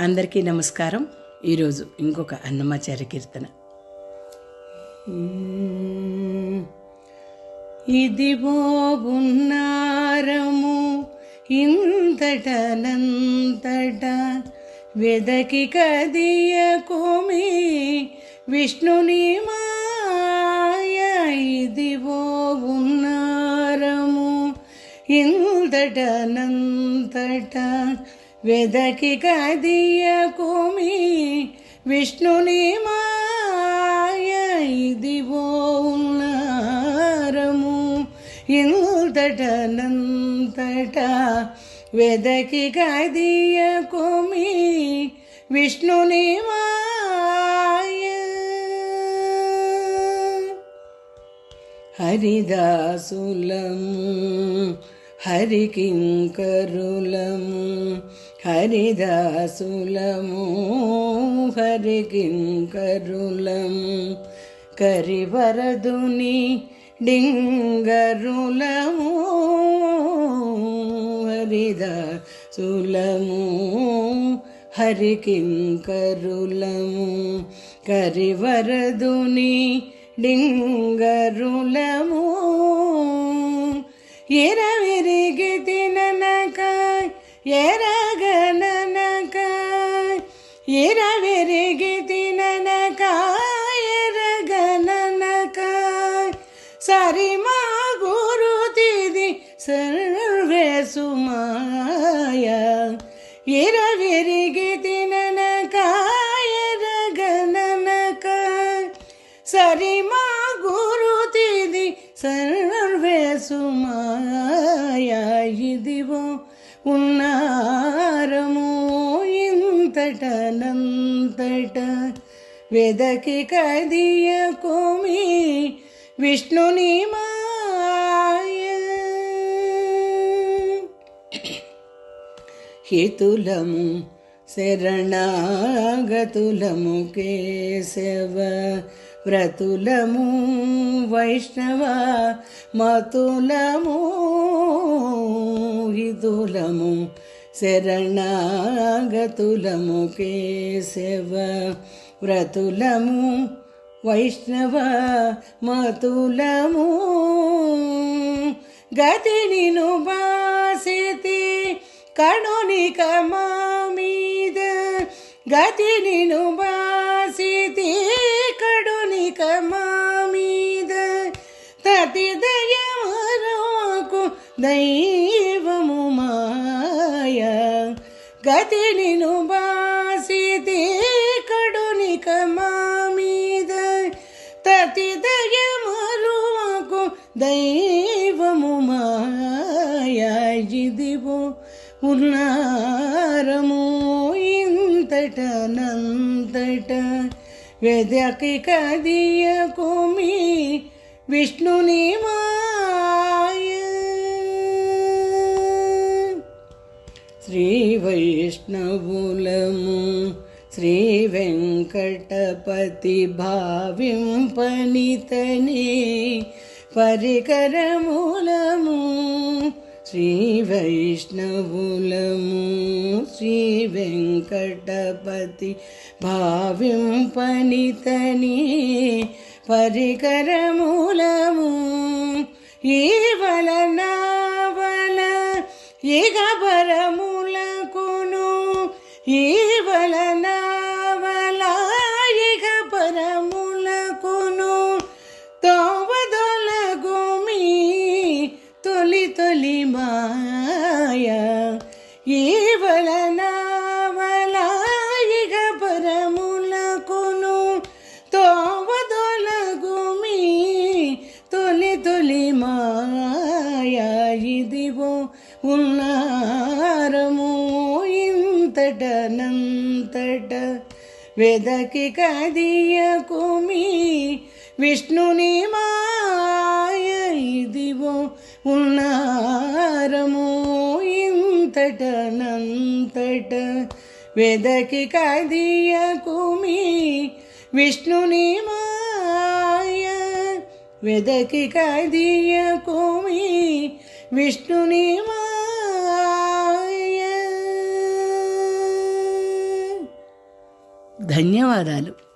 అందరికీ నమస్కారం. ఈరోజు ఇంకొక అన్నమాచార్య కీర్తన. ఇదిగో ఉన్నారము ఇంతటనంతట వెదకి కదియకుమి విష్ణుని మాయ ఇదిగో ఉన్నారము ఇంతటనంతట వెదకి కదియకుమి విష్ణుని మాయ ఇదిగో ఉన్నారము. ఇంతటనంతట వెదకి కదియకుమి విష్ణుని మాయ. హరిదాసులము హరికింకరులము హరిదాసులము హరికింకరులము. కరివరదుని డింగరులము హరిదాసులము హరికింకరులము. కరివరదుని డింగరులము இரவிரிகி தினனக்காய் எரகனனக்காய் இரவிரிகி தினனக்காய் எரகனனக்காய் சரிமா குரு திதி சர்வேசுமாய இரவிரிகி தினனக்காய் எரகனனக்காய் சரிமா குரு திதி சர்வேசுமாய ఇదివో ఉన్నారము ఇంతటనంతట వెదకి కదియకుమి విష్ణుని మాయ. హితులము శరణాగతులము కేశవ వ్రతులము వైష్ణవ మతులము హితులము శరణాగతులము కేశవ వ్రతులము వైష్ణవ మతులము. గతినిను బాసితి కణునిక మా మీద. గతినిను బాసితి కణునిక మా మీద. తతి దయమరకు దైవము గతినిను బాసితి కడునిక మా మీద తతి దయమరువకు దైవము మాయాజిదివో ఉన్నారము ఇంతట ఇంతటనంతట వెదకి కదియకుమి విష్ణుని మా శ్రీ వైష్ణవులము శ్రీ వెంకటపతి భావింపనితని పరికరములము శ్రీ వైష్ణవులము శ్రీ వెంకటపతి భావింపనితని పరికరములము ఈ వలన వల ఇక పరములకును ఈ వలన పరములకును తోవదొలగుమి తొలి తొలి మాయ. ఈ వలాయిగ పరములకును తోవదొలగుమి తొలి తొలి మాయ. ఇదివో ఉన్నారము ఇంతటనంతట వెదకి కదియకుమి విష్ణుని మాయ ఇదివో ఉన్నారము ఇంతటనంతట వెదకి కదియకుమి విష్ణుని మాయ వెదకి కదియకుమి విష్ణుని మాయ ధన్యవాదాలు.